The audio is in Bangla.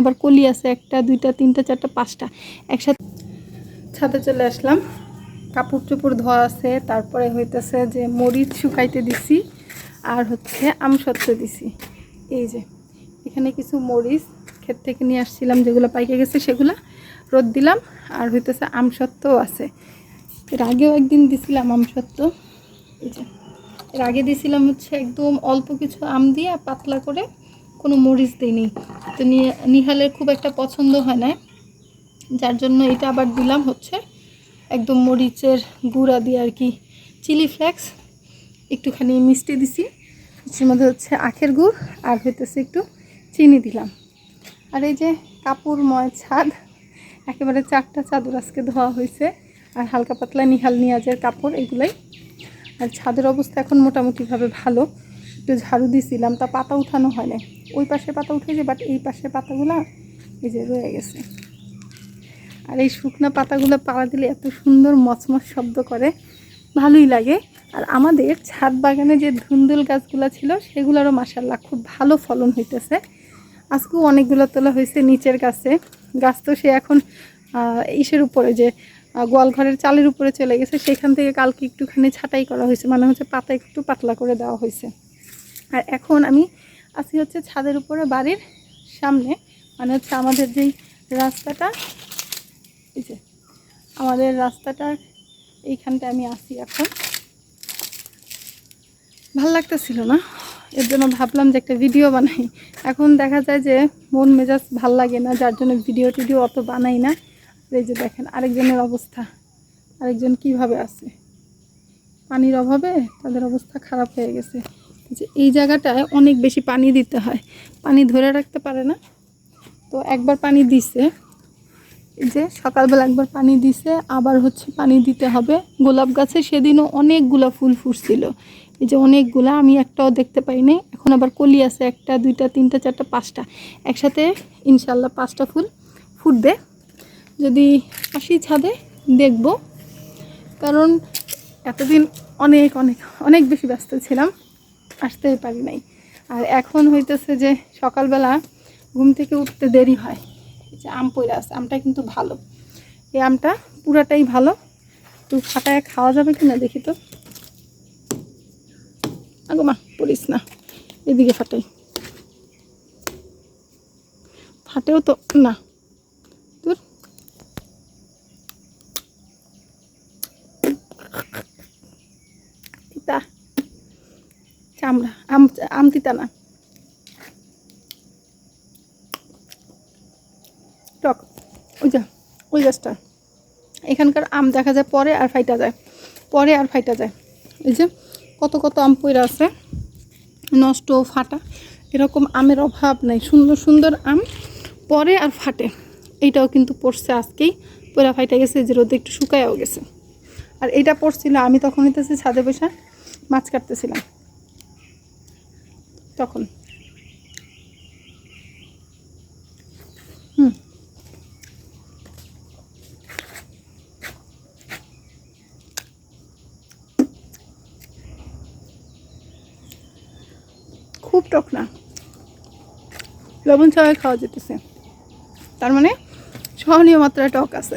আবার কলি আছে একটা, দুইটা, তিনটা, চারটা, পাঁচটা। একসাথে ছাদে চলে আসলাম। কাপড় চোপড় ধোয়া আছে, তারপরে হইতেছে যে মরিচ শুকাইতে দিছি, আর হচ্ছে আম আমসত্ব দিছি। এই যে, এখানে কিছু মরিচ ক্ষেত থেকে নিয়ে আসছিলাম, যেগুলো পাইকে গেছে সেগুলো রোদ দিলাম, আর হইতেছে আম আমসত্ত্বও আছে। এর আগেও একদিন দিছিলাম আমসত্ত্ব এই যে, এর আগে দিয়েছিলাম হচ্ছে একদম অল্প কিছু আম দিয়ে পাতলা করে কোনো মরিচ দিইনি। তো নিহালের খুব একটা পছন্দ হয় না যার জন্য এটা আবার দিলাম হচ্ছে একদম মরিচের গুঁড়া দিয়ে আর কি, চিলি ফ্লেক্স। একটুখানি মিষ্টি দিছি। মিষ্টির মধ্যে হচ্ছে আখের গুড় আর হইতেছে একটু চিনি দিলাম। আর এই যে কাপড়ময় ছাদ, একেবারে চারটা চাদর আজকে ধোয়া হয়েছে আর হালকা পাতলা নিহাল নিয়াজের কাপড় এগুলাই। আর ছাদের অবস্থা এখন মোটামুটিভাবে ভালো। একটু ঝাড়ু দিছিলাম, তা পাতা উঠানো হয় না ওই পাশে পাতা উঠেছে বাট এই পাশে পাতাগুলো এই যে রয়ে গেছে। আর এই শুকনো পাতাগুলো পাড়া দিলে এত সুন্দর মচমচ শব্দ করে, ভালোই লাগে। আর আমাদের ছাদ বাগানে যে ধুন্দুল গাছগুলো ছিল, সেগুলোরও মাসাল্লাহ খুব ভালো ফলন হইতেছে। আজকেও অনেকগুলো তোলা হয়েছে নিচের গাছে। গাছ তো সে এখন ইসের উপরে যে গোয়ালঘরের চালের উপরে চলে গেছে, সেখান থেকে কালকে একটুখানি ছাটাই করা হয়েছে। মানে হচ্ছে পাতা একটু পাতলা করে দেওয়া হয়েছে। আর এখন আমি আছি হচ্ছে ছাদের উপরে বাড়ির সামনে। মানে হচ্ছে আমাদের যেই রাস্তাটা, এই যে আমাদের রাস্তাটার এইখানটা আমি আসি এখন। ভালো লাগতেছিল না? এর জন্য ভাবলাম যে একটা ভিডিও বানাই। এখন দেখা যায় যে মন মেজাজ ভালো লাগে না, যার জন্য ভিডিও টিডিও অত বানাই না। এই যে দেখেন, আরেকজনের অবস্থা, আরেকজন কীভাবে আছে? পানির অভাবে তাদের অবস্থা খারাপ হয়ে গেছে। যে এই জায়গাটায় অনেক বেশি পানি দিতে হয়। পানি ধরে রাখতে পারে না। তো একবার পানি দিছে। যে সকালবেলা একবার পানি দিছে, আবার হচ্ছে পানি দিতে হবে। গোলাপ গাছে সেদিনও অনেকগুলা ফুল ফুটছিল। এই যে অনেকগুলা, আমি একটাও দেখতে পাইনি। এখন আবার কলি আছে একটা, দুইটা, তিনটা, চারটা, পাঁচটা। একসাথে ইনশাল্লাহ পাঁচটা ফুল ফুটবে। যদি আসি ছাদে দেখব। কারণ এতদিন অনেক অনেক অনেক বেশি ব্যস্ত ছিলাম। আসতেই পারি নাই। আর এখন হইতেছে যে সকালবেলা ঘুম থেকে উঠতে দেরি হয়। যে আম আছে, আমটা কিন্তু ভালো। এই আমটা পুরাটাই ভালো। তো ফাটায় খাওয়া যাবে কি না দেখি তো। আগো মা, পড়িস না। এদিকে ফাটাই। ফাটেও তো না দূর তিতা আম আম তিতা না। টক, ওই যা, ওই গাছটা। এখানকার আম দেখা যায় পরে আর ফাইটা যায়। পরে আর ফাইটা যায়। এই যে, কত কত আম পইরা আছে। নষ্ট ফাটা। এরকম আমের অভাব নাই। সুন্দর সুন্দর আম পরে আর ফাটে। এইটাও কিন্তু পড়ছে আজকেই। পয়রা ফাইটা গেছে যে রোদে একটু শুকায়ও গেছে। আর এটা পড়ছিল, আমি তখন হইতেছি ছাদে বসে মাছ কাটতেছিলাম। তখন। খুব টক না। লবণ ছাড়াই খাওয়া যেতেছে। তার মানে সহনীয় মাত্রায় টক আছে।